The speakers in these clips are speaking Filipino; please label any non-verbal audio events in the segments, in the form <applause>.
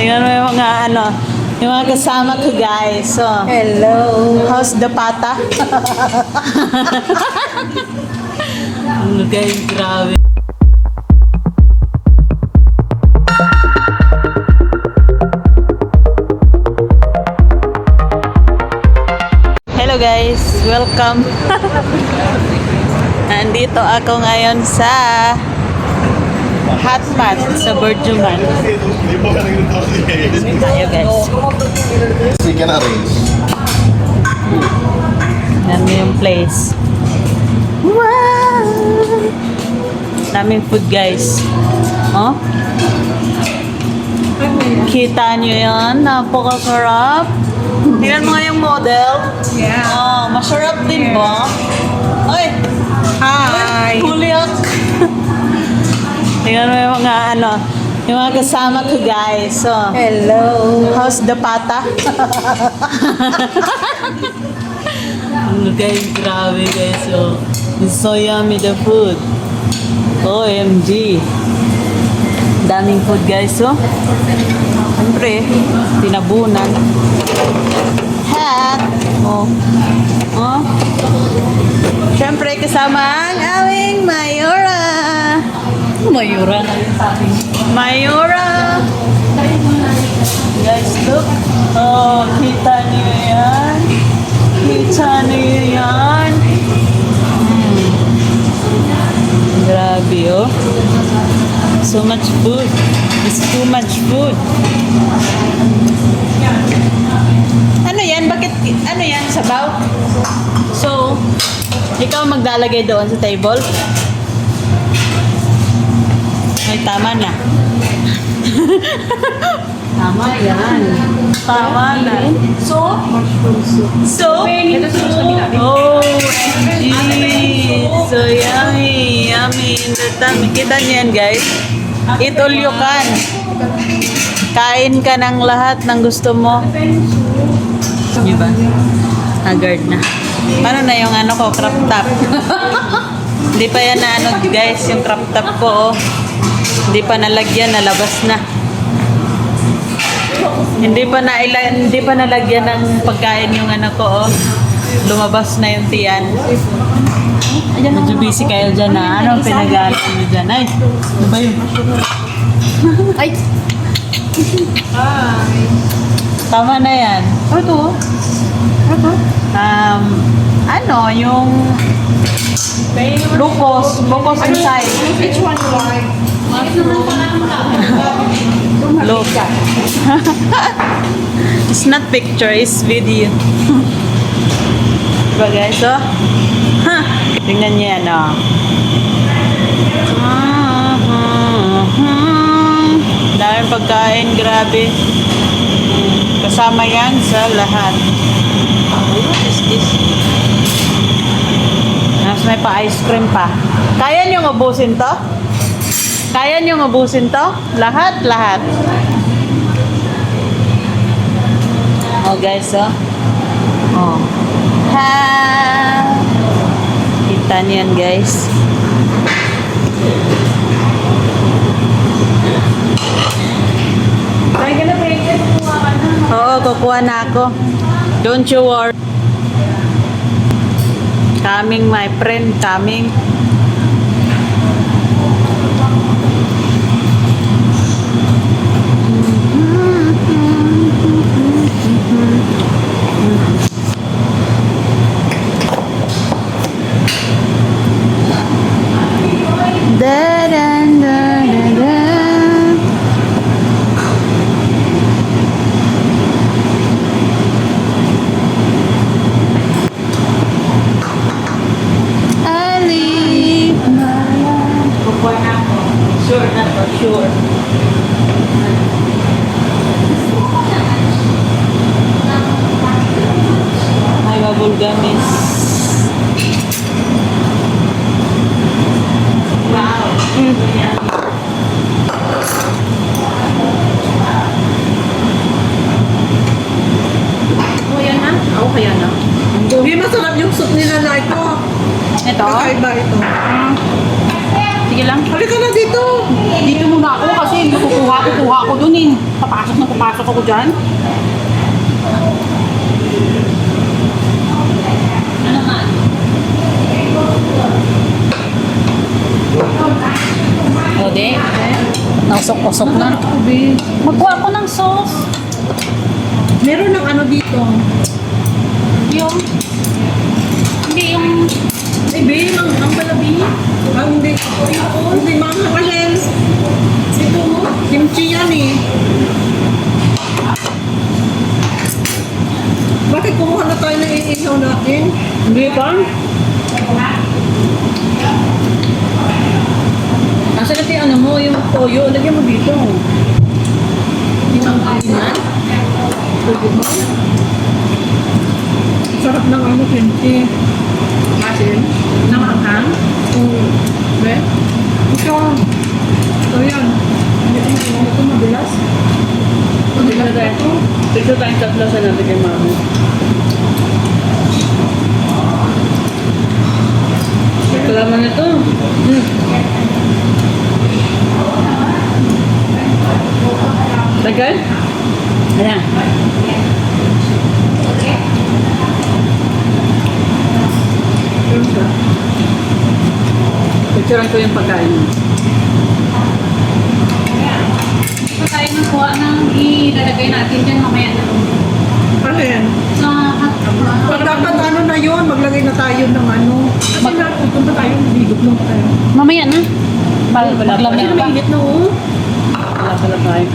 Tingnan mo yung mga ano, yung mga kasama ko guys. So, Hello. how's the pata? <laughs> ano guys, grabe. Hello guys, welcome. <laughs> Nandito ako ngayon sa Hot Pot sa Burjuman. Tayo guys. We can arrange. Yan yung place. Wow! Daming food guys. Oh? Kita nyo yan? Napakasarap. Tingnan mo nga yung model. Yeah. Oh, masarap din ba? Ay! Hi. Huliak! Tingnan mo yung mga ano, yung mga kasama ko guys. So, Hello. how's the pata? <laughs> Ano guys, grabe guys. So, it's so yummy the food. OMG. Daming food guys. So, siyempre, tinabunan. Hat. Oh. Oh. Siyempre, kasama ang aming Mayora. Mayora na. Mayora. Guys, look. Oh, kita niyo yan. Kita niyo yan. Mm. Grabe, oh. So much food. It's too much food. Ano yan? Bakit, ano yan? Sabaw? So, ikaw maglalagay doon sa table? Ay, tama na. Tama yan. Tama na. So, So, kabila. oh, MG. So yummy, yummy. Tummy. Kita niyo yan, guys. All you can. Kain ka ng lahat ng gusto mo. Di ba? Haggard na. Paano na yung ano ko, crop top? <laughs> Hindi pa yan na ano, guys, yung crop top ko, oh. Hindi pa nalagyan, nalabas na. Hindi pa na hindi pa nalagyan ng pagkain yung ano ko, oh. Lumabas na yung tiyan. Medyo busy kayo dyan na. Ano ang pinag-aaral nyo dyan? Ay, ano ba yun? Ay. Tama na yan. Ano to? Ano? Um, ano, yung glucose, glucose inside. Which one you like? Look. <laughs> it's not picture, it's video. <laughs> diba guys, oh? Ha! Tingnan niyo yan, oh. <laughs> Daming pagkain, grabe. Kasama yan sa lahat. What is this? Tapos may pa-ice cream pa. Kaya niyong ubusin to? Kaya niyong ubusin to? Lahat, lahat. Oh guys, oh. Oh. Ha! Kita niyan guys. Oo, kukuha na ako. Don't you worry. Coming, my friend. Coming. Da, da, da, da, da. I live my life. Kukuha na ako. Sure na to, sure. Ay, mabulgamis. Wow. Kuya na? Ako kaya na. Masarap yung soup nila na ito. Ito? Kakaiba ito. Sige lang. Halika na dito. Dito muna ako kasi kukuha ko kuha ko dun eh. papasok na papasok ako dyan. Ano di. Nausok-usok na. Magkuha ko ng sauce. Meron ng ano dito. Yung... Hindi, yung... Ay, be, ang, ang palabi. Ah, hindi. Hindi, mga kalel. Ito mo. Kimchi yan eh. Bakit kumuha na tayo ng iihaw natin? Hindi pa? Nasa natin ano mo, yung toyo, lagyan mo dito. Yung ang mo. Sarap ng ano, kimchi. Asin? Namanghang? Oo. Be? Ito. Ito yan. Hindi ko makuha ito mabilas. Mabilas na ito. Ito tayong tatlo sa natin kay mami. Kalaman ito. Hmm. Tagal? Ayan. Picturean ko yung pagkain. Ito tayo ng kuha ng ilalagay natin dyan mamaya na. Alin? Sa hot Pag dapat ano na yun, maglagay na tayo ng ano. Kasi na, pupunta tayo, bigod lang tayo. Mamaya na. Bal Wala pa maglamig yan. pa. Mainit na oh. Wala pala tayo.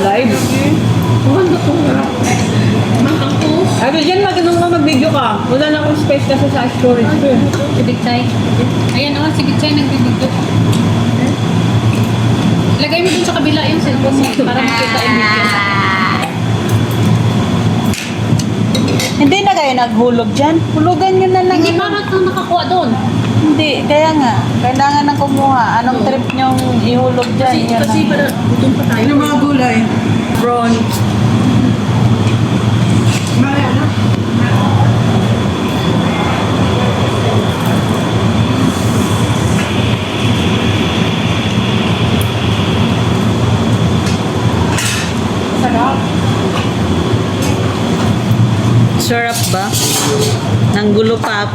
Maka-live. Ang ganda to. Ay, but dyan magandang ka mag-video ka. Wala na akong space kasi sa storage ko. eh. Si Big Chay. Ayan o, si Big Chay nagbibigyo. Lagay mo dun sa kabila yung cellphone mo para makita yung video. Hindi na kayo naghulog dyan. Hulugan nyo na lang. Hindi pa mat nang nakakuha doon. Hindi, kaya nga. Kailangan na kumuha. Anong trip nyong ihulog dyan? Kasi, Yan kasi ang- para gutom pa tayo. Yung mga gulay. Prawn. Maya na. Sarap. Sarap ba? Nanggulo pa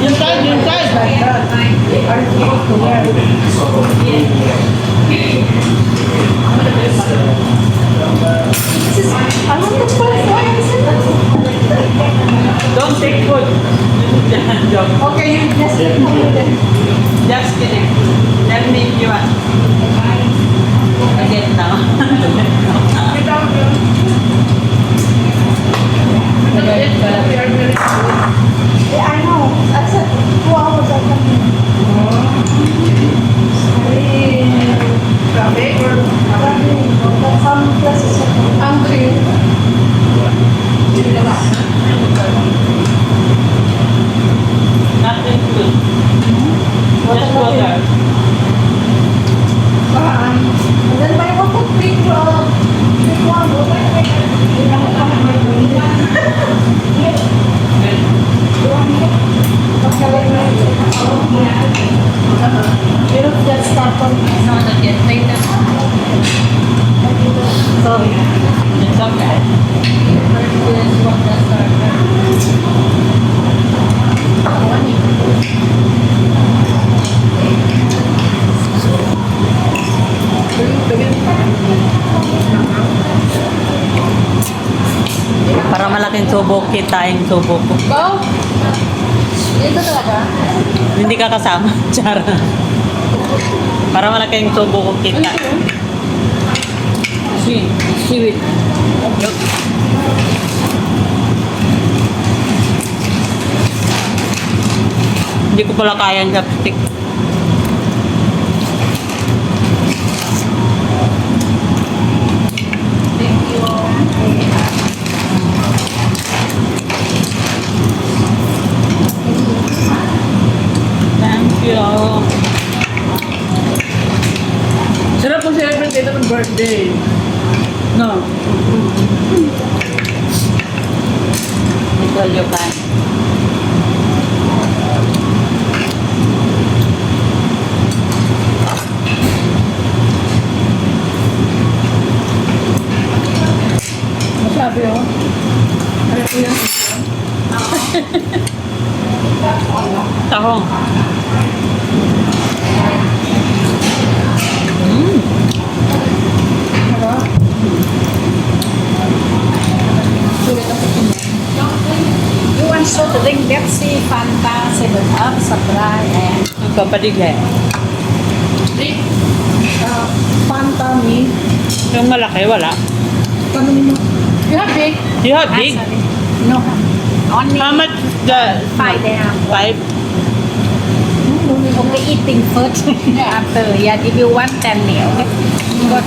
Yung side, yung side. Come But some places are hungry. Nothing good. Just water. Um, and then my one could big, uh, big one. You don't get started. No, not yet. Later. Sorry. It's okay. This one, the starter. Para malaking tubo, kitain tubo ko. Go! Dito talaga? Hindi ka kasama. <laughs> Chara. Para wala kayong subo kita. Si, siwit. Hindi ko pala kaya ang chopstick. Sarap mo celebrate ito ng birthday. No. Ito yung kan. Masabi oh. Ano ko yan? Tahong. Harap. Sulit ako You want to drink Pepsi, Fanta, 7-Up, Sabra, and Ang papadigay. Ah, Fanta me. Yung malaki, wala. Paano mo? you have big? You have big? Ah, sorry. No, only How much the... five and a half. Five? Okay, eating first. After, yeah, if you want, then me, okay? Good.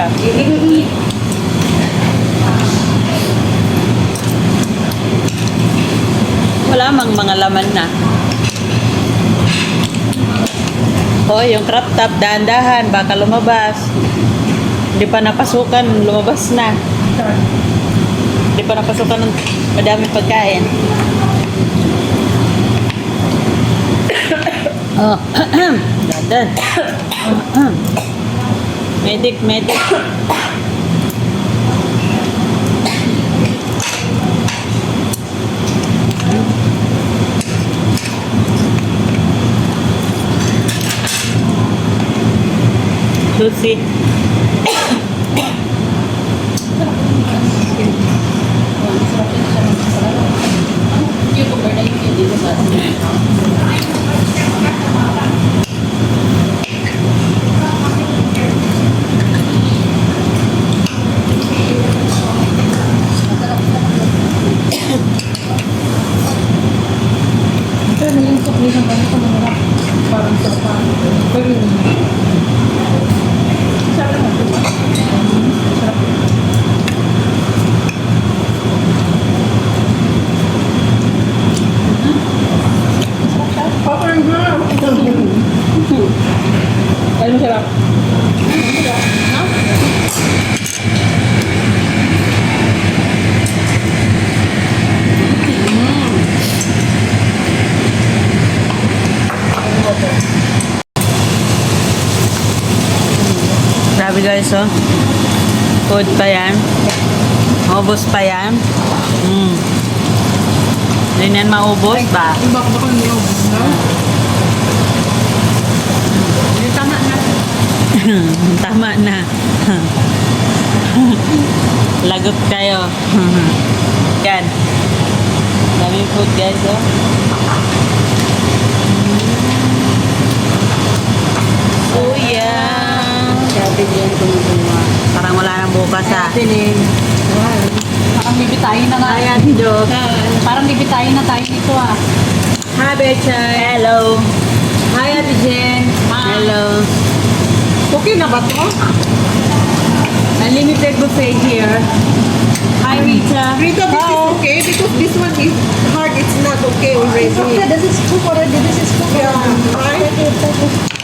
Okay. If you eat, Wala mang mga laman na. Oh, yung crop top, dahan-dahan, baka lumabas. Hindi pa napasukan, lumabas na. Hindi pa napasukan ng madaming pagkain. Oh, <coughs> dadan. <coughs> medic, medic. Susi. Pero yung sukli ng ganito. Parang sa pa. Pero yung... Grabe guys, oh. Food pa yan. Maubos pa yan. Mm. Hindi yan maubos ba? Ng niyog. No? yung tama na. <laughs> Tama na. <laughs> Lagot kayo. <laughs> yan. Daming food guys, oh. Sabi din kumukuha. Parang wala nang bukas ah. Dilim. Parang bibitayin na nga. Ayan, joke. Parang bibitayin na tayo dito ah. Hi, Bechay. Hello. Hi, Ate Jen. Hello. Okay na ba to? Unlimited buffet here. Hi, Rita. Rita, this is okay because this one is hard. It's not okay already. It's okay, this is cook already. This is cook. Yeah, right?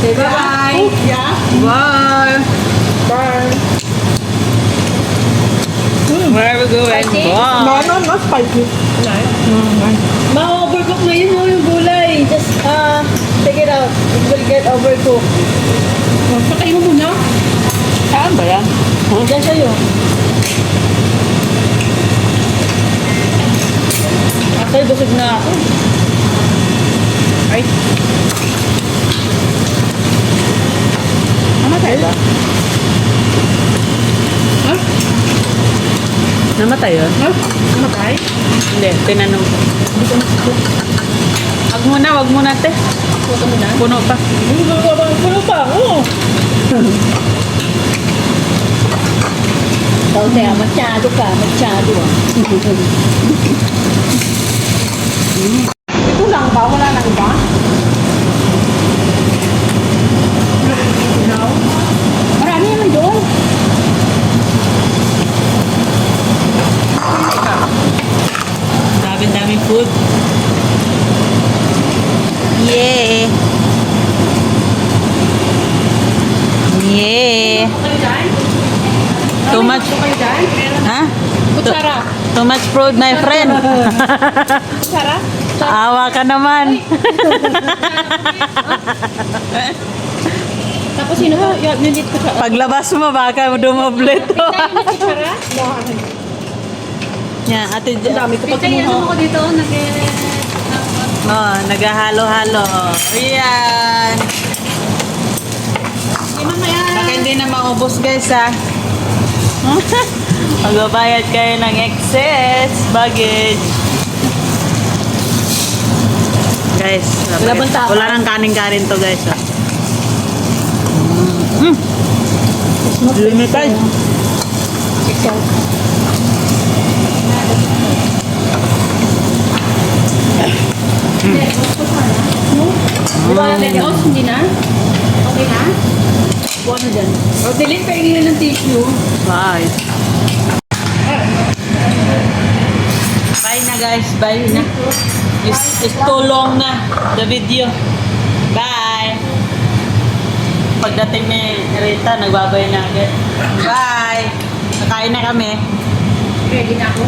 Say bye. Bye. Bye. Where are we going? Spicy? No, no, not spicy. Ma-overcook na yun mo yung gulay. Just, uh, take it out. It will get overcooked. Patayin mo muna. Saan ba yan? Diyan sa'yo. Actually, busog na ako. Ay. Tayo? Ha? Namatay yun? No? Namatay? Hindi, tinanong ko. Wag muna, wag muna te. Puto mo na? Puno pa. Puno pa ako. Ikaw, Tea, masyado ka, masyado ah. <laughs> Ito lang ba? Wala nang iba? No? Marami naman doon. Daming daming food. Yeah. Yeah. Kayo dyan? Too much. Kayo dyan? Ha? Kutsara. Food, my friend. Kutsara? Awa ka naman. Tapos sino ba? Yung yung dito kutsara. Paglabas mo, baka dumoble to. Yan, ate Ang dami ko pag Pichay, ano ako dito, nag Oh, naghahalo-halo. Yan. Mamaya. Baka hindi na maubos guys ha. <laughs> Magbabayad kayo ng excess baggage. Guys, tapa? wala nang kanin-kanin to guys ha. Mm. Limited. Ikaw. Di ba yung sauce? Hindi na? Okay na? Buwan na dyan. O, delete pa ingin ng tissue. Bye. Bye na guys, bye na. It's, it's too long na, the video. Bye. Pagdating ni Rita, nagbabay na agad. Bye. Nakain na kami. Ready na ako.